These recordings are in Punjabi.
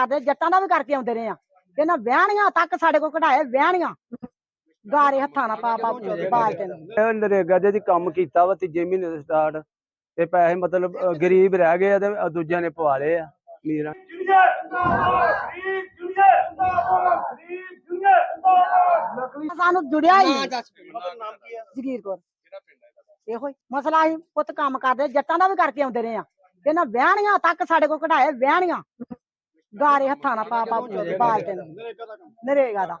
ਕਰਦੇ ਜੱਟਾਂ ਦਾ ਵੀ ਕਰਕੇ ਆਉਂਦੇ ਰਹੇ ਆ। ਇਹਨਾਂ ਵਿਆਹਣੀਆਂ ਤੱਕ ਸਾਡੇ ਕੋਲ ਕਢਾਏ ਵਿਆਹਣੀਆਂ। ਗਾਰੇ ਹੱਥਾਂ ਨਾਲ ਪਾ ਪਾ ਬਾਲਟੇ ਨੂੰ। ਇਹ ਨਰੇਗਾ ਦੇ ਜੀ ਕੰਮ ਕੀਤਾ ਵਾ ਤੀਜੇ ਮਹੀਨੇ ਦੇ ਸਟਾਰਟ ਤੇ ਪੈਸੇ ਮਤਲਬ ਗਰੀਬ ਰਹਿ ਗਏ ਤੇ ਦੂਜਿਆਂ ਨੇ ਪਵਾ ਲਏ ਆ। ਅਮੀਰਾਂ ਸਾਨੂੰ ਜੁੜਿਆ ਹੀ। ਜਗੀਰ ਕੋਰ। ਇਹੋ ਹੀ। ਮਸਲਾ ਹੀ ਪੁੱਤ ਕੰਮ ਕਰਦੇ ਜੱਟਾਂ ਦਾ ਵੀ ਕਰਕੇ ਆਉਂਦੇ ਰਹੇ ਆ। ਇਹਨਾਂ ਵਿਆਹਣੀਆਂ ਤੱਕ ਸਾਡੇ ਕੋਲ ਕਢਾਏ ਵਿਆਹਣੀਆਂ। ਗਾਰੇ ਹੱਥਾਂ ਨਾਲ ਪਾ ਪਾ ਬਾਲਟੇ ਨੂੰ। ਨਰੇਗਾ ਦਾ।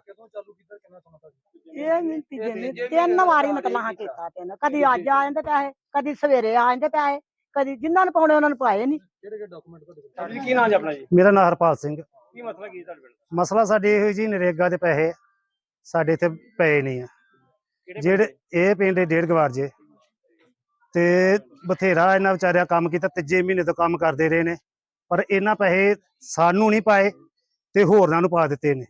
ਇਹ ਵੀ ਤੀਜੇ ਨੇ ਤਿੰਨ ਵਾਰੀ ਮਤਲਬ ਹਾਂ ਕੀਤਾ। ਤਿੰਨ। ਕਦੀ ਅੱਜ ਆ ਜਾਂਦੇ ਪੈਸੇ ਕਦੀ ਸਵੇਰੇ ਆ ਜਾਂਦੇ ਪੈਸੇ ਕਦੀ ਜਿਨ੍ਹਾਂ ਨੂੰ ਪਾਉਣੇ ਉਹਨਾਂ ਨੂੰ ਪਾਏ ਨਹੀਂ ਕੀ ਨਾਮ ਜੀ ਆਪਣਾ ਜੀ? ਮੇਰਾ ਨਾਮ ਹਰਪਾਲ ਸਿੰਘ। ਕੀ ਮਸਲਾ ਕੀ ਤੁਹਾਡੇ ਪਿੰਡ ਮਸਲਾ ਸਾਡੇ ਇਹੋ ਜੀ ਨਰੇਗਾ ਦੇ ਪੈਸੇ ਸਾਡੇ ਇੱਥੇ ਪਏ ਨਹੀਂ ਆ। ਜਿਹੜੇ ਇਹ ਪਿੰਡ ਦੇ ਡੇਢ ਗਵਾਰ ਜੇ। ਤੇ ਬਥੇਰਾ ਇਹਨਾਂ ਵਿਚਾਰਿਆਂ ਕੰਮ ਕੀਤਾ ਤੀਜੇ ਮਹੀਨੇ ਤੋਂ ਕੰਮ ਕਰਦੇ ਰਹੇ ਨੇ। ਪਰ ਇਹਨਾਂ ਪੈਸੇ ਸਾਨੂੰ ਨਹੀਂ ਪਾਏ ਤੇ ਹੋਰਨਾਂ ਨੂੰ ਪਾ ਦਿੱਤੇ ਨੇ।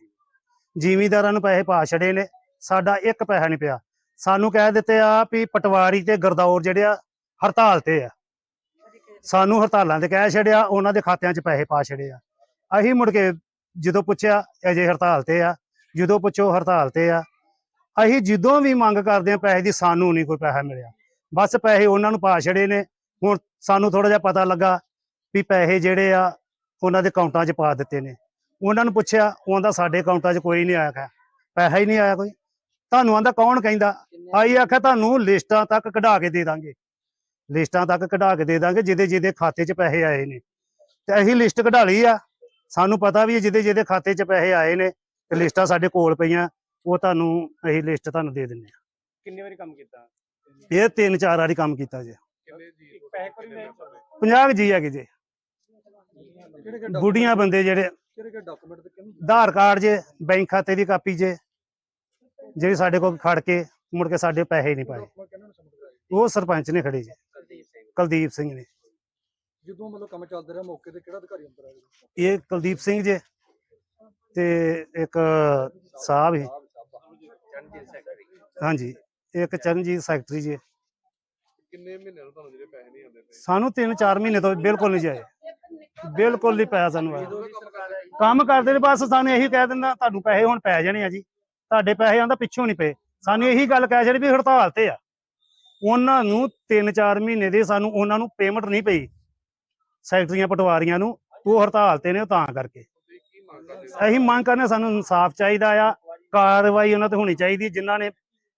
ਜ਼ਿਮੀਂਦਾਰਾਂ ਨੂੰ ਪੈਸੇ ਪਾ ਛੜੇ ਨੇ। ਸਾਡਾ ਇੱਕ ਪੈਸਾ ਨਹੀਂ ਪਿਆ। ਸਾਨੂੰ ਕਹਿ ਦਿੱਤੇ ਆ ਵੀ ਪਟਵਾਰੀ ਤੇ ਗਰਦੌਰ ਜਿਹੜੇ ਆ, ਹੜਤਾਲ ਤੇ ਆ। ਸਾਨੂੰ ਹੜਤਾਲਾਂ ਤੇ ਕਹਿ ਛੜਿਆ ਉਹਨਾਂ ਦੇ ਖਾਤਿਆਂ 'ਚ ਪੈਸੇ ਪਾ ਛੜੇ ਆ। ਅਸੀਂ ਮੁੜ ਕੇ ਜਦੋਂ ਪੁੱਛਿਆ, ਅਜੇ ਹੜਤਾਲ ਤੇ ਆ। ਜਦੋਂ ਪੁੱਛੋ, ਹੜਤਾਲ ਤੇ ਆ। ਅਸੀਂ ਜਦੋਂ ਵੀ ਮੰਗ ਕਰਦੇ ਆ, ਪੈਸੇ ਦੀ ਸਾਨੂੰ ਨਹੀਂ ਕੋਈ ਪੈਸਾ ਮਿਲਿਆ। ਬਸ ਪੈਸੇ ਉਹਨਾਂ ਨੂੰ ਪਾ ਛੜੇ ਨੇ। ਹੁਣ ਸਾਨੂੰ ਥੋੜਾ ਜਿਹਾ ਪਤਾ ਲੱਗਾ ਵੀ ਪੈਸੇ ਜਿਹੜੇ ਆ ਉਹਨਾਂ ਦੇ ਅਕਾਊਂਟਾਂ 'ਚ ਪਾ ਦਿੱਤੇ ਨੇ। ਉਹਨਾਂ ਨੂੰ ਪੁੱਛਿਆ ਉਹਦਾ ਸਾਡੇ ਅਕਾਊਂਟਾਂ 'ਚ ਕੋਈ ਨਹੀਂ ਆਇਆ ਪੈਸਾ ਹੀ ਨਹੀਂ ਆਇਆ ਕੋਈ। ਤੁਹਾਨੂੰ ਆਂਦਾ ਕੌਣ ਕਹਿੰਦਾ? ਆਈ ਆਖਿਆ ਤੁਹਾਨੂੰ ਲਿਸਟਾਂ ਤੱਕ ਕਢਾ ਕੇ ਦੇ ਦਾਂਗੇ। ਲਿਸਟਾਂ ਤੱਕ ਕਢਾ ਕੇ ਦੇ ਦਾਂਗੇ ਜਿਹਦੇ ਜਿਹਦੇ ਖਾਤੇ 'ਚ ਪੈਸੇ ਆਏ ਨੇ। ਤੇ ਅਸੀਂ ਲਿਸਟ ਕਢਾ ਲਈ ਆ। ਸਾਨੂੰ ਪਤਾ ਵੀ ਜਿਹਦੇ ਜਿਹਦੇ ਖਾਤੇ 'ਚ ਪੈਸੇ ਆਏ ਨੇ ਤੇ ਲਿਸਟਾਂ ਸਾਡੇ ਕੋਲ ਪਈਆਂ ਉਹ ਤੁਹਾਨੂੰ ਅਸੀਂ ਲਿਸਟ ਤੁਹਾਨੂੰ ਦੇ ਦਿੰਨੇ ਆ ਕਿੰਨੀ ਵਾਰੀ ਕੰਮ ਕੀਤਾ? ਇਹ ਤਿੰਨ ਚਾਰ ਵਾਰੀ ਕੰਮ ਕੀਤਾ ਜੀ। ਪੈਸੇ ਕੋਈ ਨਹੀਂ 50 ਕੁ ਜੀ ਹੈਗੇ ਜੀ। ਬੁੱਢੀਆਂ ਬੰਦੇ ਜਿਹੜੇ ਆਧਾਰ ਕਾਰਡ ਜੇ ਬੈਂਕ ਖਾਤੇ ਦੀ ਕਾਪੀ ਜੇ ਜਿਹੜੀ ਸਾਡੇ ਕੋਲ ਖੜ ਕੇ ਮੁੜ ਕੇ ਸਾਡੇ ਪੈਸੇ ਨਹੀਂ ਪਾਏ। ਉਹ ਸਰਪੰਚ ਨੇ ਖੜੇ ਜੀ। ਕੁਲਦੀਪ ਸਿੰਘ। ਨੇ। ਜਦੋਂ ਮਤਲਬ ਕੰਮ ਚੱਲਦਾ ਰਿਹਾ ਮੌਕੇ ਤੇ ਕਿਹੜਾ ਅਧਿਕਾਰੀ ਅੰਦਰ ਆਇਆ? ਇਹ ਕੁਲਦੀਪ ਸਿੰਘ ਜੇ ਤੇ ਇੱਕ ਸਾਹਿਬ ਹੀ ਹਾਂਜੀ ਇੱਕ ਚਰਨਜੀਤ ਸੈਕਟਰੀ ਜੀ। ਕਿੰਨੇ ਮਹੀਨੇ ਤੋਂ ਤੁਹਾਨੂੰ ਜਿਹੜੇ ਪੈਸੇ ਨਹੀਂ ਆਉਂਦੇ ਸਾਨੂੰ 3-4 ਮਹੀਨੇ ਤੋਂ ਬਿਲਕੁਲ ਨਹੀਂ ਜਾਏ ਬਿਲਕੁਲ ਨਹੀਂ ਪਿਆ ਸਾਨੂੰ ਆਇਆ। ਕੰਮ ਕਰਦੇ ਨੇ, ਬਸ ਸਾਨੂੰ ਇਹੀ ਕਹਿ ਦਿੰਦਾ, ਤੁਹਾਨੂੰ ਪੈਸੇ ਹੁਣ ਪੈ ਜਾਣੇ ਆ ਜੀ। ਤੁਹਾਡੇ ਪੈਸੇ ਆਂਦਾ ਪਿੱਛੋਂ ਨਹੀਂ ਪਏ। ਸਾਨੂੰ ਇਹੀ ਗੱਲ ਕਹਿ ਛੜੀ ਵੀ ਹੜਤਾਲ ਤੇ ਆ। ਉਹਨਾਂ ਨੂੰ 3-4 ਮਹੀਨੇ ਦੇ ਸਾਨੂੰ, ਉਹਨਾਂ ਨੂੰ ਪੇਮੈਂਟ ਨਹੀਂ ਪਈ। ਸੈਕਟਰੀਆਂ ਪਟਵਾਰੀਆਂ ਨੂੰ, ਉਹ ਹੜਤਾਲ ਤੇ ਨੇ ਉਹ ਤਾਂ ਕਰਕੇ। ਅਸੀਂ ਮੰਗ ਕਰਨੇ ਸਾਨੂੰ ਇਨਸਾਫ ਚਾਹੀਦਾ ਆ। ਕਾਰਵਾਈ ਉਹਨਾਂ ਤੇ ਹੋਣੀ ਚਾਹੀਦੀ, ਜਿਨ੍ਹਾਂ ਨੇ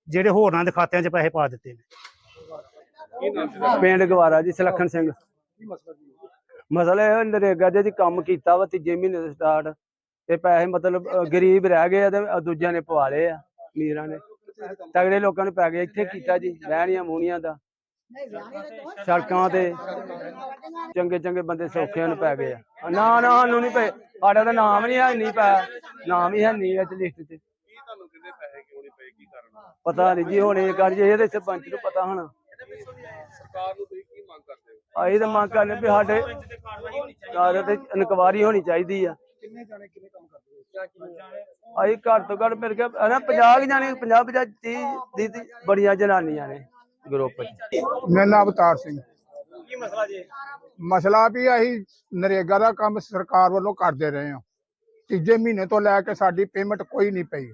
ਜਿਹੜੇ ਹੋਰਨਾਂ ਦੇ ਖਾਤਿਆਂ 'ਚ ਪੈਸੇ ਪਾ ਦਿੱਤੇ ਨੇ। ਪਿੰਡ ਗਵਾਰਾ ਜੀ, ਸਲੱਖਣ ਸਿੰਘ। ਕੀ ਮਸਲਾ ਕੀ ਮਸਲਾ ਇਹ ਨਰੇਗਾ ਦੇ ਜੀ ਕੰਮ ਕੀਤਾ ਵਾ ਤੀਜੇ ਮਹੀਨੇ ਦੇ ਸਟਾਰਟ ਤੇ ਪੈਸੇ ਮਤਲਬ ਗਰੀਬ ਰਹਿ ਗਏ ਆ ਤੇ ਦੂਜਿਆਂ ਨੇ ਪਵਾ ਲਏ ਆ ਅਮੀਰਾਂ ਨੇ। ਤਗੜੇ ਲੋਕਾਂ ਨੂੰ ਪੈ ਗਏ ਇੱਥੇ ਕੀਤਾ ਜੀ ਰਹਿਣੀਆਂ ਮੂਣੀਆਂ ਦਾ। ਸੜਕਾਂ ਤੇ ਚੰਗੇ ਚੰਗੇ ਬੰਦੇ ਸੌਖਿਆਂ ਨੂੰ ਪੈ ਗਏ ਆ। ਨਾ ਨਾ ਸਾਨੂੰ ਨਹੀਂ ਪਏ ਸਾਡਾ ਤਾਂ ਨਾਮ ਨਹੀਂ ਹੈ ਨਹੀਂ ਪਾਇਆ ਨਾਮ ਹੀ ਹੈ ਨਹੀਂ ਇਸ ਲਿਸਟ 'ਚ ਪਤਾ ਨਹੀਂ ਜੀ ਹੁਣ ਇਹ ਕਰ ਜੇ ਇਹਦੇ ਸਰਪੰਚ ਨੂੰ ਪਤਾ ਹੋਣਾ। ਸਰਕਾਰ ਨੂੰ ਤੁਸੀਂ ਕੀ ਮੰਗ ਕਰਦੇ ਹੋ? ਅਸੀਂ ਤਾਂ ਮੰਗ ਕਰਨੇ ਵੀ ਸਾਡੇ ਸਾਰੇ ਤੇ ਇਨਕੁਆਰੀ ਹੋਣੀ ਚਾਹੀਦੀ ਆ। ਕਿੰਨੇ ਜਾਣੇ ਕਿੰਨੇ ਕੰਮ ਕਰਦੇ ਹੋ? ਅਸੀਂ ਘੱਟ ਤੋਂ ਘੱਟ ਮੇਰੇ ਕੇ ਨਾ 50 ਜਾਣੇ 50 50 30 ਦੀ ਬੜੀਆਂ ਜਨਾਨੀਆਂ ਨੇ ਗਰੁੱਪ 'ਚ। ਮੇਰਾ ਨਾਮ ਅਵਤਾਰ ਸਿੰਘ। ਕੀ ਮਸਲਾ ਜੀ? ਮਸਲਾ ਵੀ ਅਸੀਂ ਨਰੇਗਾ ਦਾ ਕੰਮ ਸਰਕਾਰ ਵੱਲੋਂ ਕਰਦੇ ਰਹੇ ਹਾਂ। ਤੀਜੇ ਮਹੀਨੇ ਤੋਂ ਲੈ ਕੇ ਸਾਡੀ ਪੇਮੈਂਟ ਕੋਈ ਨਹੀਂ ਪਈ।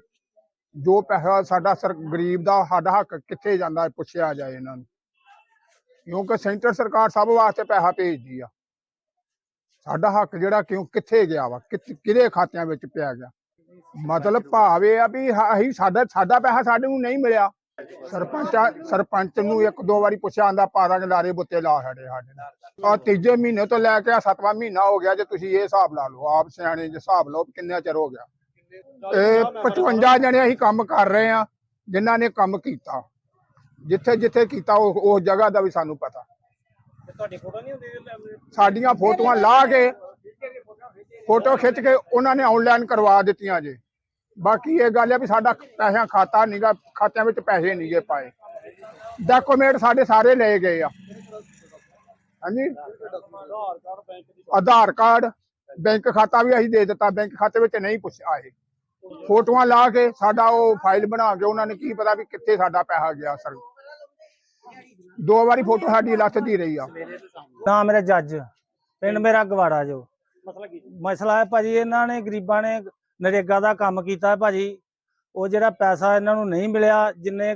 ਜੋ ਪੈਸਾ ਸਾਡਾ ਸਰ ਗਰੀਬ ਦਾ ਸਾਡਾ ਹੱਕ ਕਿੱਥੇ ਜਾਂਦਾ ਪੁੱਛਿਆ ਜਾਏ ਇਹਨਾਂ ਨੂੰ। ਕਿਉਂਕਿ ਸੈਂਟਰ ਸਰਕਾਰ ਸਭ ਵਾਸਤੇ ਪੈਸਾ ਭੇਜਦੀ ਆ। ਸਾਡਾ ਹੱਕ ਜਿਹੜਾ ਕਿਉਂ ਕਿੱਥੇ ਗਿਆ ਵਾ? ਕਿਹਦੇ ਖਾਤਿਆਂ ਵਿੱਚ ਪਿਆ ਗਿਆ? ਮਤਲਬ ਭਾਵ ਇਹ ਆ ਵੀ ਅਸੀਂ ਸਾਡਾ ਸਾਡਾ ਪੈਸਾ ਸਾਡੇ ਨੂੰ ਨਹੀਂ ਮਿਲਿਆ। ਸਰਪੰਚ ਸਰਪੰਚ ਨੂੰ ਇੱਕ ਦੋ ਵਾਰੀ ਪੁੱਛਿਆ, ਆਂਦਾ ਪਾਰਾਂ ਲਾਰੇ ਬੁੱਤੇ ਲਾ ਛੜੇ ਸਾਡੇ ਨਾਲ। ਆ ਤੀਜੇ ਮਹੀਨੇ ਤੋਂ ਲੈ ਕੇ ਆ, ਸੱਤਵਾਂ ਮਹੀਨਾ ਹੋ ਗਿਆ ਜੇ ਤੁਸੀਂ ਇਹ ਹਿਸਾਬ ਲਾ ਲਓ, ਆਪ ਸਿਆਣੇ ਜੇ ਹਿਸਾਬ ਲਓ ਕਿੰਨਾ ਚਿਰ ਹੋ ਗਿਆ। ਇਹ 55 ਜਣੇ ਅਸੀਂ ਕੰਮ ਕਰ ਰਹੇ ਆ, ਜਿਨ੍ਹਾਂ ਨੇ ਕੰਮ ਕੀਤਾ। ਜਿੱਥੇ ਜਿੱਥੇ ਕੀਤਾ ਉਹ ਉਸ ਜਗ੍ਹਾ ਦਾ ਵੀ ਸਾਨੂੰ ਪਤਾ। ਤੁਹਾਡੀ ਫੋਟੋ ਨਹੀਂ ਹੁੰਦੀ ਸਾਡੀਆਂ ਫੋਟੋਆਂ ਲਾ ਕੇ ਫੋਟੋ ਖਿੱਚ ਕੇ ਉਹਨਾਂ ਨੇ ਆਨਲਾਈਨ ਕਰਵਾ ਦਿੱਤੀਆਂ ਜੇ। ਬਾਕੀ ਇਹ ਗੱਲ ਹੈ ਵੀ ਸਾਡਾ ਪੈਸਿਆਂ ਖਾਤਾ ਨਹੀਂਗਾ ਖਾਤਿਆਂ ਵਿੱਚ ਪੈਸੇ ਨਹੀਂ ਗਏ ਪਾਏ। ਡਾਕੂਮੈਂਟ ਸਾਡੇ ਸਾਰੇ ਲਏ ਗਏ ਆ। ਹਾਂਜੀ? ਆਧਾਰ ਕਾਰਡ ਬੈਂਕ ਖਾਤਾ ਵੀ ਅਸੀਂ ਦੇ ਦਿੱਤਾ ਬੈਂਕ ਖਾਤੇ ਵਿੱਚ ਨਹੀਂ ਪੁੱਛ ਆਏ। ਫੋਟੋਆਂ ਲਾ ਕੇ ਸਾਡਾ ਉਹ ਫਾਈਲ ਬਣਾ ਕੇ ਉਹਨਾਂ ਨੇ ਕੀ ਪਤਾ ਵੀ ਕਿੱਥੇ ਸਾਡਾ ਪੈਸਾ ਗਿਆ ਸਰ। ਦੋ ਵਾਰੀ ਫੋਟੋ ਸਾਡੀ ਲੱਥਦੀ ਰਹੀ ਆ। ਨਾਮ ਮੇਰਾ ਜੱਜ ਪਿੰਡ ਮੇਰਾ ਗਵਾੜਾ ਜੋ। ਮਸਲਾ ਕੀ ਜੀ? ਮਸਲਾ ਹੈ ਭਾਜੀ ਇਹਨਾਂ ਨੇ ਗਰੀਬਾਂ ਨੇ ਨਰੇਗਾ ਦਾ ਕੰਮ ਕੀਤਾ ਹੈ ਭਾਜੀ। ਉਹ ਜਿਹੜਾ ਪੈਸਾ ਇਹਨਾਂ ਨੂੰ ਨਹੀਂ ਮਿਲਿਆ ਜਿੰਨੇ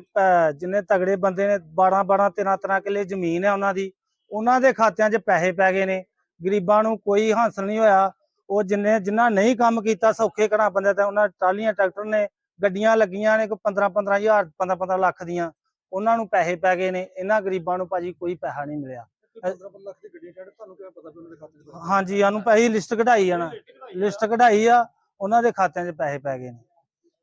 ਜਿੰਨੇ ਤਗੜੇ ਬੰਦੇ ਨੇ 12 12 13 13 ਕਿੱਲੇ ਜ਼ਮੀਨ ਹੈ ਉਹਨਾਂ ਦੀ ਉਹਨਾਂ ਦੇ ਖਾਤਿਆਂ 'ਚ ਪੈਸੇ ਪੈ ਗਏ ਨੇ। ਗਰੀਬਾਂ ਨੂੰ ਕੋਈ ਹਾਸਲ ਨਹੀਂ ਹੋਇਆ। ਉਹ ਜਿੰਨੇ ਜਿਨ੍ਹਾਂ ਨਹੀਂ ਕੰਮ ਕੀਤਾ ਸੌਖੇ ਘਰਾਂ ਬੰਦੇ ਤੇ ਉਹਨਾਂ ਟਰਾਲੀਆਂ ਟਰੈਕਟਰ ਨੇ ਗੱਡੀਆਂ ਲੱਗੀਆਂ ਨੇ ਕੋਈ 15 15 ਹਜ਼ਾਰ 15 15 ਲੱਖ ਦੀਆਂ। ਉਹਨਾਂ ਨੂੰ ਪੈਸੇ ਪੈ ਗਏ ਨੇ ਇਹਨਾਂ ਗਰੀਬਾਂ ਨੂੰ ਭਾਜੀ ਕੋਈ ਪੈਸਾ ਨਹੀਂ ਮਿਲਿਆ। 15 ਲੱਖ ਦੀ ਗੱਡੀਆਂ ਕਹਿੰਦੇ ਤੁਹਾਨੂੰ ਕਿਵੇਂ ਪਤਾ ਵੀ ਉਹਨਾਂ ਦੇ ਖਾਤੇ 'ਚ ਪੈਸੇ ਹਾਂਜੀ ਸਾਨੂੰ ਪੈਸੇ ਲਿਸਟ ਕਢਾਈ ਆ ਨਾ। ਲਿਸਟ ਕਢਾਈ ਆ ਉਹਨਾਂ ਦੇ ਖਾਤਿਆਂ 'ਚ ਪੈਸੇ ਪੈ ਗਏ ਨੇ।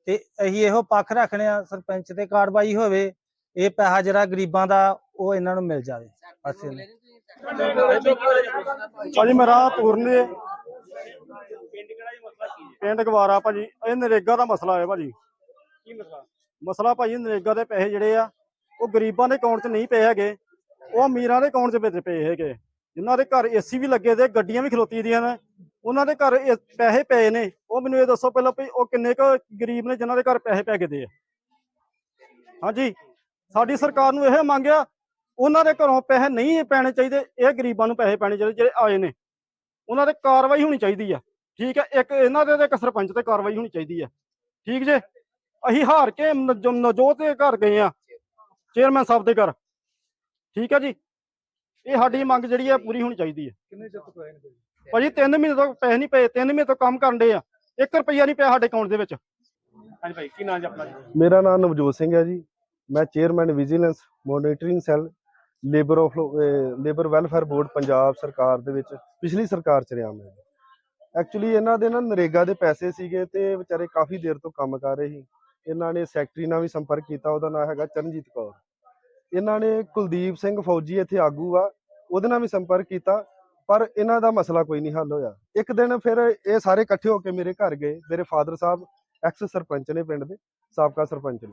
ਤੇ ਅਸੀਂ ਇਹੋ ਪੱਖ ਰੱਖਣੇ ਆ ਸਰਪੰਚ ਤੇ ਕਾਰਵਾਈ ਹੋਵੇ ਇਹ ਪੈਸਾ ਜਿਹੜਾ ਗਰੀਬਾਂ ਦਾ ਉਹ ਇਹਨਾਂ ਨੂੰ ਮਿਲ ਜਾਵੇ। ਬਸ। ਭਾਜੀ ਮੇਰਾ ਪੂਰਨ ਜੀ ਪਿੰਡ ਕਿਹੜਾ ਜੀ ਮਸਲਾ ਕੀ ਹੈ ਪਿੰਡ ਗਵਾਰਾ ਭਾਜੀ ਇਹ ਨਰੇਗਾ ਦਾ ਮਸਲਾ ਹੈ ਭਾਜੀ। ਕੀ ਮਸਲਾ? ਮਸਲਾ ਭਾਜੀ ਨਰੇਗਾ ਦੇ ਪੈਸੇ ਜਿਹੜੇ ਆ ਉਹ ਗਰੀਬਾਂ ਦੇ ਅਕਾਊਂਟ 'ਚ ਨਹੀਂ ਪਏ ਹੈਗੇ, ਉਹ ਅਮੀਰਾਂ ਦੇ ਅਕਾਊਂਟ 'ਚ ਵਿੱਚ ਪਏ ਹੈਗੇ। ਜਿਨ੍ਹਾਂ ਦੇ ਘਰ ਏਸੀ ਵੀ ਲੱਗੇ ਤੇ ਗੱਡੀਆਂ ਵੀ ਖਲੋਤੀ ਦੀਆਂ ਨੇ, ਉਹਨਾਂ ਦੇ ਘਰ ਇਹ ਪੈਸੇ ਪਏ ਨੇ। ਉਹ ਮੈਨੂੰ ਇਹ ਦੱਸੋ ਪਹਿਲਾਂ ਵੀ ਉਹ ਕਿੰਨੇ ਕੁ ਗਰੀਬ ਨੇ ਜਿਨ੍ਹਾਂ ਦੇ ਘਰ ਪੈਸੇ ਪੈ ਗਏ ਦੇ ਆ? ਹਾਂਜੀ, ਸਾਡੀ ਸਰਕਾਰ ਨੂੰ ਇਹ ਮੰਗਿਆ ਉਹਨਾਂ ਦੇ ਘਰੋਂ ਪੈਸੇ ਨਹੀਂ ਪੈਣੇ ਚਾਹੀਦੇ, ਇਹ ਗਰੀਬਾਂ ਨੂੰ ਪੈਸੇ ਪੈਣੇ ਚਾਹੀਦੇ ਜਿਹੜੇ ਆਏ ਨੇ। ਉਹਨਾਂ ਤੇ ਕਾਰਵਾਈ ਹੋਣੀ ਚਾਹੀਦੀ ਆ। ਠੀਕ ਹੈ ਇੱਕ ਇਹਨਾਂ ਦੇ ਇੱਕ ਸਰਪੰਚ ਤੇ ਕਾਰਵਾਈ ਹੋਣੀ ਚਾਹੀਦੀ ਹੈ ਠੀਕ ਜੇ? ਅਸੀਂ ਹਾਰ ਕੇ ਨਜ- ਨਜੋਤ ਦੇ ਘਰ ਗਏ ਆ। ਚੇਅਰਮੈਨ ਸਾਹਿਬ ਦੇ ਘਰ। ਠੀਕ ਹੈ ਜੀ? ਇਹ ਸਾਡੀ ਮੰਗ ਜਿਹੜੀ ਹੈ ਪੂਰੀ ਹੋਣੀ ਚਾਹੀਦੀ ਹੈ ਕਿੰਨੇ ਚਿਰ ਤੋਂ ਪਏ ਨੇ ਭਾਜੀ? ਭਾਜੀ 3 ਮਹੀਨੇ ਤੋਂ ਪੈਸੇ ਨਹੀਂ ਪਏ 3 ਮਹੀਨੇ ਤੋਂ ਕੰਮ ਕਰਨ ਦੇ ਆ। 1 ਰੁਪਈਆ ਨਹੀਂ ਪਿਆ ਸਾਡੇ ਅਕਾਊਂਟ ਦੇ ਵਿੱਚ। ਹਾਂਜੀ ਭਾਈ ਕੀ ਨਾਮ ਜੀ ਆਪਣਾ ਜੀ? ਮੇਰਾ ਨਾਮ ਨਵਜੋਤ ਸਿੰਘ ਹੈ ਜੀ। ਮੈਂ chairman vigilance monitoring cell labour of labour welfare board Punjab ਸਰਕਾਰ ਦੇ ਵਿੱਚ ਪਿਛਲੀ ਸਰਕਾਰ ਚ ਰਿਹਾ ਮੈਂ। ਐਕਚੁਅਲੀ ਇਹਨਾਂ ਦੇ ਨਾ ਨਰੇਗਾ ਦੇ ਪੈਸੇ ਸੀਗੇ ਤੇ ਵਿਚਾਰੇ ਕਾਫੀ ਦੇਰ ਤੋਂ ਕੰਮ ਕਰ ਰਹੇ ਸੀ। ਇਹਨਾਂ ਨੇ ਸੈਕਟਰੀ ਨਾਲ ਵੀ ਸੰਪਰਕ ਕੀਤਾ, ਉਹਦਾ ਨਾਮ ਹੈਗਾ ਚਰਨਜੀਤ ਕੌਰ। ਇਹਨਾਂ ਨੇ ਕੁਲਦੀਪ ਸਿੰਘ ਫੌਜੀ ਇੱਥੇ ਆਗੂ ਆ, ਉਹਦੇ ਨਾਲ ਵੀ ਸੰਪਰਕ ਕੀਤਾ, ਪਰ ਇਹਨਾਂ ਦਾ ਮਸਲਾ ਕੋਈ ਨਹੀਂ ਹੱਲ ਹੋਇਆ। ਇੱਕ ਦਿਨ ਫਿਰ ਇਹ ਸਾਰੇ ਇਕੱਠੇ ਹੋ ਕੇ ਮੇਰੇ ਘਰ ਗਏ, ਮੇਰੇ ਫਾਦਰ ਸਾਹਿਬ ਐਕਸ ਸਰਪੰਚ ਨੇ ਪਿੰਡ ਦੇ, ਸਾਬਕਾ ਸਰਪੰਚ ਨੇ।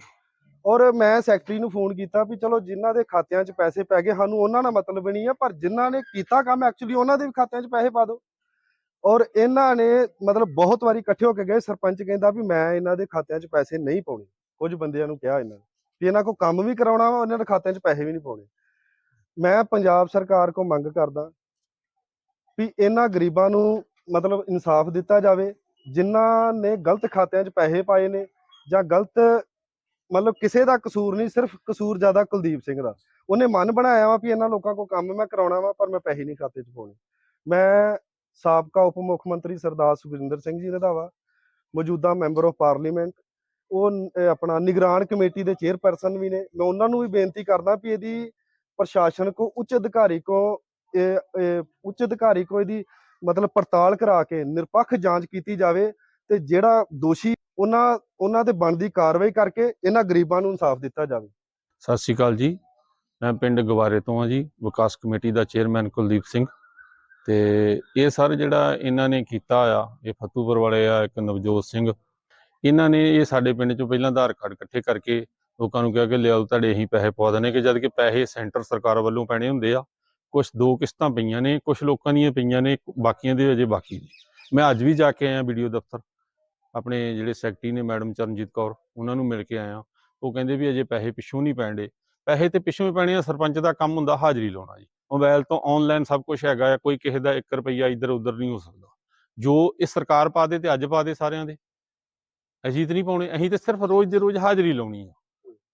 ਔਰ ਮੈਂ ਸੈਕਟਰੀ ਨੂੰ ਫੋਨ ਕੀਤਾ ਵੀ ਚਲੋ ਜਿਨ੍ਹਾਂ ਦੇ ਖਾਤਿਆਂ 'ਚ ਪੈਸੇ ਪੈ ਗਏ, ਸਾਨੂੰ ਉਹਨਾਂ ਨਾਲ ਮਤਲਬ ਨਹੀਂ ਆ, ਪਰ ਜਿਨ੍ਹਾਂ ਨੇ ਕੀਤਾ ਕੰਮ ਐਕਚੁਅਲੀ ਉਹਨਾਂ ਦੇ ਵੀ ਖਾਤਿਆਂ 'ਚ ਪੈਸੇ ਪਾ ਦਿਓ। ਔਰ ਇਹਨਾਂ ਨੇ ਮਤਲਬ ਬਹੁਤ ਵਾਰੀ ਇਕੱਠੇ ਹੋ ਕੇ ਗਏ, ਸਰਪੰਚ ਕਹਿੰਦਾ ਵੀ ਮੈਂ ਇਹਨਾਂ ਦੇ ਖਾਤਿਆਂ 'ਚ ਪੈਸੇ ਨਹੀਂ ਪਾਉਣੇ। ਕੁਝ ਬੰਦਿਆਂ ਨੂੰ ਕਿਹਾ ਇਹਨਾਂ ਨੇ ਵੀ ਇਹਨਾਂ ਕੋ ਕੰਮ ਵੀ ਕਰਾਉਣਾ ਵਾ ਇਹਨਾਂ ਦੇ ਖਾਤਿਆਂ 'ਚ ਪੈਸੇ ਵੀ ਨਹੀਂ ਪਾਉਣੇ। ਮੈਂ ਪੰਜਾਬ ਸਰਕਾਰ ਕੋ ਮੰਗ ਕਰਦਾ ਵੀ ਇਹਨਾਂ ਗਰੀਬਾਂ ਨੂੰ ਮਤਲਬ ਇਨਸਾਫ ਦਿੱਤਾ ਜਾਵੇ, ਜਿਨ੍ਹਾਂ ਨੇ ਗਲਤ ਖਾਤਿਆਂ 'ਚ ਪੈਸੇ ਪਾਏ ਨੇ ਜਾਂ ਗਲਤ ਮਤਲਬ ਕਿਸੇ ਦਾ ਕਸੂਰ ਨਹੀਂ, ਸਿਰਫ ਕਸੂਰ ਜ਼ਿਆਦਾ ਕੁਲਦੀਪ ਸਿੰਘ ਦਾ। ਉਹਨੇ ਮਨ ਬਣਾਇਆ ਵਾ ਵੀ ਇਹਨਾਂ ਲੋਕਾਂ ਕੋ ਕੰਮ ਮੈਂ ਕਰਾਉਣਾ ਵਾ, ਪਰ ਮੈਂ ਪੈਸੇ ਨਹੀਂ ਖਾਤੇ 'ਚ ਪਾਉਣੇ। ਮੈਂ ਸਾਬਕਾ ਉਪ ਮੁੱਖ ਮੰਤਰੀ ਸਰਦਾਰ ਸੁਖਜਿੰਦਰ ਸਿੰਘ ਜੀ ਰੰਧਾਵਾ ਮੌਜੂਦਾ ਮੈਂਬਰ ਆਫ ਪਾਰਲੀਮੈਂਟ, ਉਹ ਆਪਣਾ ਨਿਗਰਾਨ ਕਮੇਟੀ ਦੇ ਚੇਅਰਪਰਸਨ ਵੀ ਨੇ। ਮੈਂ ਉਹਨਾਂ ਨੂੰ ਵੀ ਬੇਨਤੀ ਕਰਦਾ ਵੀ ਇਹਦੀ ਪ੍ਰਸ਼ਾਸਨ ਕੋ ਉੱਚ ਅਧਿਕਾਰੀ ਕੋ ਉੱਚ ਅਧਿਕਾਰੀ ਕੋ ਇਹਦੀ ਮਤਲਬ ਪੜਤਾਲ ਕਰਾ ਕੇ ਨਿਰਪੱਖ ਜਾਂਚ ਕੀਤੀ ਜਾਵੇ ਤੇ ਜਿਹੜਾ ਦੋਸ਼ੀ ਉਹਨਾਂ ਉਹਨਾਂ ਤੇ ਬਣਦੀ ਕਾਰਵਾਈ ਕਰਕੇ ਇਹਨਾਂ ਗਰੀਬਾਂ ਨੂੰ ਇਨਸਾਫ ਦਿੱਤਾ ਜਾਵੇ। ਸਤਿ ਸ਼੍ਰੀ ਅਕਾਲ ਜੀ। ਮੈਂ ਪਿੰਡ ਗਵਾਰੇ ਤੋਂ ਆ ਜੀ, ਵਿਕਾਸ ਕਮੇਟੀ ਦਾ ਚੇਅਰਮੈਨ ਕੁਲਦੀਪ ਸਿੰਘ। ਤੇ ਇਹ ਸਰ ਜਿਹੜਾ ਇਹਨਾਂ ਨੇ ਕੀਤਾ ਆ, ਇਹ ਫਤੂਪੁਰ ਵਾਲੇ ਆ, ਇੱਕ ਨਵਜੋਤ ਸਿੰਘ। ਇਹਨਾਂ ਨੇ ਇਹ ਸਾਡੇ ਪਿੰਡ ਚੋਂ ਪਹਿਲਾਂ ਆਧਾਰ ਕਾਰਡ ਇਕੱਠੇ ਕਰਕੇ ਲੋਕਾਂ ਨੂੰ ਕਿਹਾ ਕਿ ਲਿਆਓ, ਤੁਹਾਡੇ ਅਸੀਂ ਪੈਸੇ ਪਵਾ ਦਨੇ ਕਿ ਜਦ ਕਿ ਪੈਸੇ ਸੈਂਟਰ ਸਰਕਾਰ ਵੱਲੋਂ ਪੈਣੇ ਹੁੰਦੇ ਆ। ਕੁਝ ਦੋ ਕਿਸ਼ਤਾਂ ਪਈਆਂ ਨੇ ਕੁਝ ਲੋਕਾਂ ਦੀਆਂ ਪਈਆਂ ਨੇ, ਬਾਕੀਆਂ ਦੇ ਅਜੇ ਬਾਕੀ ਮੈਂ ਅੱਜ ਵੀ ਜਾ ਕੇ ਆਇਆ ਵੀਡੀਓ ਦਫ਼ਤਰ। ਆਪਣੇ ਜਿਹੜੇ ਸੈਕਟਰੀ ਨੇ ਮੈਡਮ ਚਰਨਜੀਤ ਕੌਰ, ਉਹਨਾਂ ਨੂੰ ਮਿਲ ਕੇ ਆਇਆ। ਉਹ ਕਹਿੰਦੇ ਵੀ ਅਜੇ ਪੈਸੇ ਪਿੱਛੋਂ ਨਹੀਂ ਪੈਣਦੇ ਪੈਸੇ ਤੇ ਪਿੱਛੋਂ ਹੀ ਪੈਣੇ ਆ, ਸਰਪੰਚ ਦਾ ਕੰਮ ਹੁੰਦਾ ਹਾਜ਼ਰੀ ਲਾਉਣਾ ਜੀ। ਮੋਬਾਈਲ ਤੋਂ ਆਨਲਾਈਨ ਸਭ ਕੁਝ ਹੈਗਾ ਆ ਕੋਈ ਕਿਸੇ ਦਾ 1 ਰੁਪਈਆ ਇੱਧਰ ਉੱਧਰ ਨਹੀਂ ਹੋ ਸਕਦਾ। ਜੋ ਇਹ ਸਰਕਾਰ ਪਾ ਦੇ ਤੇ ਅੱਜ ਪਾ ਦੇ ਸਾਰਿਆਂ ਦੇ। ਅਸੀਂ ਤਾਂ ਨਹੀਂ ਪਾਉਣੇ ਅਸੀਂ ਤੇ ਸਿਰਫ ਰੋਜ਼ ਦੇ ਰੋਜ਼ ਹਾਜ਼ਰੀ ਲਾਉਣੀ ਆ।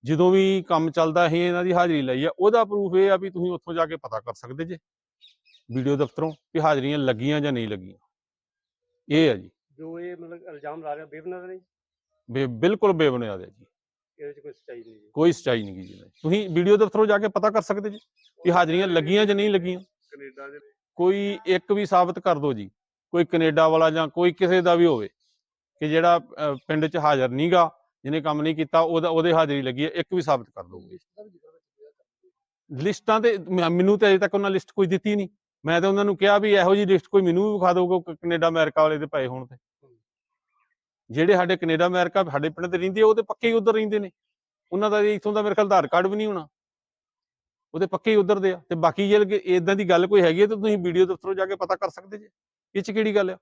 ਜਦੋਂ ਵੀ ਕੰਮ ਚੱਲਦਾ ਅਸੀਂ ਇਹਨਾਂ ਦੀ ਹਾਜ਼ਰੀ ਲਈ ਆ। ਉਹਦਾ ਪ੍ਰੂਫ ਇਹ ਆ ਵੀ ਤੁਸੀਂ ਉੱਥੋਂ ਜਾ ਕੇ ਪਤਾ ਕਰ ਸਕਦੇ ਜੇ ਵੀਡੀਓ ਦਫ਼ਤਰੋਂ ਵੀ ਹਾਜ਼ਰੀਆਂ ਲੱਗੀਆਂ ਜਾਂ ਨਹੀਂ ਲੱਗੀਆਂ। ਇਹ ਆ ਜੀ। ਜੋ ਇਹ ਮਤਲਬ ਇਲਜ਼ਾਮ ਲਾ ਰਹੇ ਬੇਬੁਨਿਆਦ ਨੇ ਬਿਲਕੁਲ ਬੇਬੁਨਿਆਦ ਹੈ ਜੀ। ਇਹਦੇ ਚ ਕੋਈ ਸੱਚਾਈ ਨਹੀਂ ਜੀ। ਕੋਈ ਸਚਾਈ ਨਹੀਂ ਗੀ ਜੀ। ਤੁਸੀਂ ਵੀਡੀਓ ਦਫ਼ਤਰੋਂ ਜਾ ਕੇ ਪਤਾ ਕਰ ਸਕਦੇ ਜੀ ਵੀ ਹਾਜ਼ਰੀਆਂ ਲੱਗੀਆਂ ਜਾਂ। ਨਹੀਂ ਲੱਗੀਆਂ। ਕੈਨੇਡਾ ਦੇ ਕੋਈ ਇੱਕ ਵੀ ਸਾਬਤ ਕਰ ਦਿਓ ਜੀ। ਕੋਈ ਕੈਨੇਡਾ ਵਾਲਾ ਜਾਂ ਕੋਈ ਕਿਸੇ ਦਾ ਵੀ ਹੋਵੇ ਕਿ ਜਿਹੜਾ ਪਿੰਡ 'ਚ ਹਾਜ਼ਰ ਨਹੀਂਗਾ ਜਿਹਨੇ ਕੰਮ ਨਹੀਂ ਕੀਤਾ ਉਹਦਾ ਉਹਦੇ ਹਾਜ਼ਰੀ ਲੱਗੀ ਹੈ ਇੱਕ ਵੀ ਸਾਬਤ ਕਰ ਦੋਗੇ ਲਿਸਟਾਂ ਤੇ ਮੈਨੂੰ ਤੇ ਅਜੇ ਤੱਕ ਉਹਨਾਂ ਲਿਸਟ ਕੋਈ ਦਿੱਤੀ ਨਹੀਂ। ਮੈਂ ਤਾਂ ਉਹਨਾਂ ਨੂੰ ਕਿਹਾ ਵੀ ਇਹੋ ਜੀ ਲਿਸਟ ਕੋਈ ਮੈਨੂੰ ਵੀ ਵਿਖਾ ਦਿਓਗੇ ਕਿ ਕੈਨੇਡਾ ਅਮਰੀਕਾ ਵਾਲੇ ਦੇ ਪਏ ਹੋਣ ਤੇ। ਜਿਹੜੇ ਸਾਡੇ ਕੈਨੇਡਾ, ਅਮਰੀਕਾ ਸਾਡੇ ਪਿੰਡ ਦੇ ਰਹਿੰਦੇ ਉਹ ਤੇ ਪੱਕੇ ਹੀ ਉਧਰ ਰਹਿੰਦੇ ਨੇ। ਉਹਨਾਂ ਦਾ ਇਥੋਂ ਦਾ ਮੇਰੇ ਖਿਆਲ ਆਧਾਰ ਕਾਰਡ ਵੀ ਨਹੀਂ ਹੋਣਾ। ਉਹਦੇ ਪੱਕੇ ਹੀ ਉਧਰ ਦੇ ਆ। ਤੇ ਬਾਕੀ ਜੇ ਇਦਾਂ ਦੀ ਗੱਲ ਕੋਈ ਹੈਗੀ ਹੈ ਤਾਂ ਤੁਸੀਂ ਵੀਡੀਓ ਦਫ਼ਤਰੋਂ ਜਾ ਕੇ ਪਤਾ ਕਰ ਸਕਦੇ ਜੇ। ਇਹ ਚ ਕਿਹੜੀ ਗੱਲ ਆ?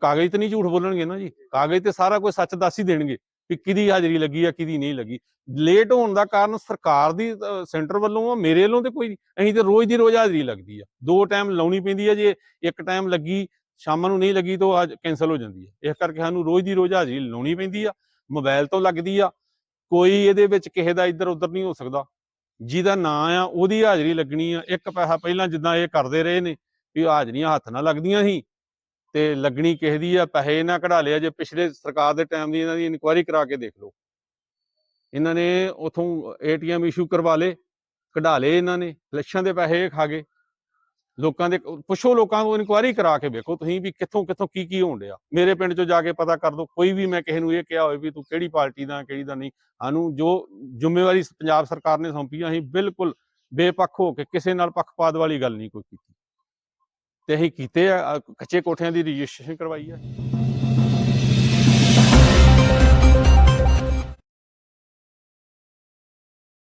ਕਾਗਜ਼ ਤੇ ਨਹੀਂ ਝੂਠ ਬੋਲਣਗੇ ਨਾ ਜੀ। ਕਾਗਜ਼ ਤੇ ਸਾਰਾ ਕੁਝ ਸੱਚ ਦੱਸ ਹੀ ਦੇਣਗੇ ਵੀ ਕਿਹਦੀ ਹਾਜ਼ਰੀ ਲੱਗੀ ਆ, ਕਿਹਦੀ ਨਹੀਂ ਲੱਗੀ। ਲੇਟ ਹੋਣ ਦਾ ਕਾਰਨ ਸਰਕਾਰ ਦੀ ਸੈਂਟਰ ਵੱਲੋਂ ਆ, ਮੇਰੇ ਵੱਲੋਂ ਤੇ ਕੋਈ ਨਹੀਂ। ਅਸੀਂ ਤੇ ਰੋਜ਼ ਦੀ ਰੋਜ਼ ਹਾਜ਼ਰੀ ਲੱਗਦੀ ਆ। ਦੋ ਟਾਈਮ ਲਾਉਣੀ ਪੈਂਦੀ ਆ ਜੇ, ਇੱਕ ਟਾਈਮ ਲੱਗੀ ਸ਼ਾਮਾਂ ਨੂੰ ਨਹੀਂ ਲੱਗੀ ਤਾਂ ਉਹ ਅੱਜ ਕੈਨਸਲ ਹੋ ਜਾਂਦੀ ਹੈ। ਇਸ ਕਰਕੇ ਸਾਨੂੰ ਰੋਜ਼ ਦੀ ਰੋਜ਼ ਹਾਜ਼ਰੀ ਲਾਉਣੀ ਪੈਂਦੀ ਆ ਮੋਬਾਈਲ ਤੋਂ ਲੱਗਦੀ ਆ। ਕੋਈ ਇਹਦੇ ਵਿੱਚ ਕਿਸੇ ਦਾ ਇੱਧਰ ਉੱਧਰ ਨਹੀਂ ਹੋ ਸਕਦਾ। ਜਿਹਦਾ ਨਾਂ ਆ, ਉਹਦੀ ਹਾਜ਼ਰੀ ਲੱਗਣੀ ਆ। ਇੱਕ ਪੈਸਾ ਪਹਿਲਾਂ ਜਿੱਦਾਂ ਇਹ ਕਰਦੇ ਰਹੇ ਨੇ ਵੀ ਹਾਜ਼ਰੀਆਂ ਹੱਥ ਨਾਲ ਲੱਗਦੀਆਂ ਸੀ ਤੇ ਲੱਗਣੀ ਕਿਸੇ ਦੀ ਆ, ਪੈਸੇ ਇਹਨਾਂ ਕਢਾ ਲਿਆ ਜੇ ਪਿਛਲੇ ਸਰਕਾਰ ਦੇ ਟਾਈਮ ਦੀ ਇਹਨਾਂ ਦੀ ਇਨਕੁਆਇਰੀ ਕਰਾ ਕੇ ਦੇਖ ਲਓ। ਇਹਨਾਂ ਨੇ ਉਥੋਂ ਏਟੀਐਮ ਇਸ਼ੂ ਕਰਵਾ ਲਏ, ਕਢਾ ਲਏ ਇਹਨਾਂ ਨੇ। ਇਲੈਕਸ਼ਨ ਦੇ ਪੈਸੇ ਖਾ ਗਏ। ਲੋਕਾਂ ਦੇ ਪੁੱਛੋ ਲੋਕਾਂ ਨੂੰ ਇਨਕੁਆਇਰੀ ਕਰਾ ਕੇ ਵੇਖੋ ਤੁਸੀਂ ਵੀ ਕਿੱਥੋਂ ਕਿੱਥੋਂ ਕੀ ਕੀ ਹੋਣ ਡਿਆ। ਮੇਰੇ ਪਿੰਡ ਚੋਂ ਜਾ ਕੇ ਪਤਾ ਕਰ ਦੋ ਕੋਈ ਵੀ ਮੈਂ ਕਿਸੇ ਨੂੰ ਇਹ ਕਿਹਾ ਹੋਵੇ ਵੀ ਤੂੰ ਕਿਹੜੀ ਪਾਰਟੀ ਦਾ ਕਿਹੜੀ ਦਾ ਨਹੀਂ ਸਾਨੂੰ ਜੋ ਜ਼ਿੰਮੇਵਾਰੀ ਪੰਜਾਬ ਸਰਕਾਰ ਨੇ ਸੌਂਪੀ ਆ, ਅਸੀਂ ਬਿਲਕੁਲ ਬੇਪੱਖ ਹੋ ਕੇ ਕਿਸੇ ਨਾਲ ਪੱਖਪਾਤ ਵਾਲੀ ਗੱਲ ਨਹੀਂ ਕੋਈ ਕੀਤੀ। ਤੇ ਅਸੀਂ ਕੀਤੇ ਆ ਕੱਚੇ ਕੋਠਿਆਂ ਦੀ ਰਜਿਸਟ੍ਰੇਸ਼ਨ ਕਰਵਾਈ ਆ।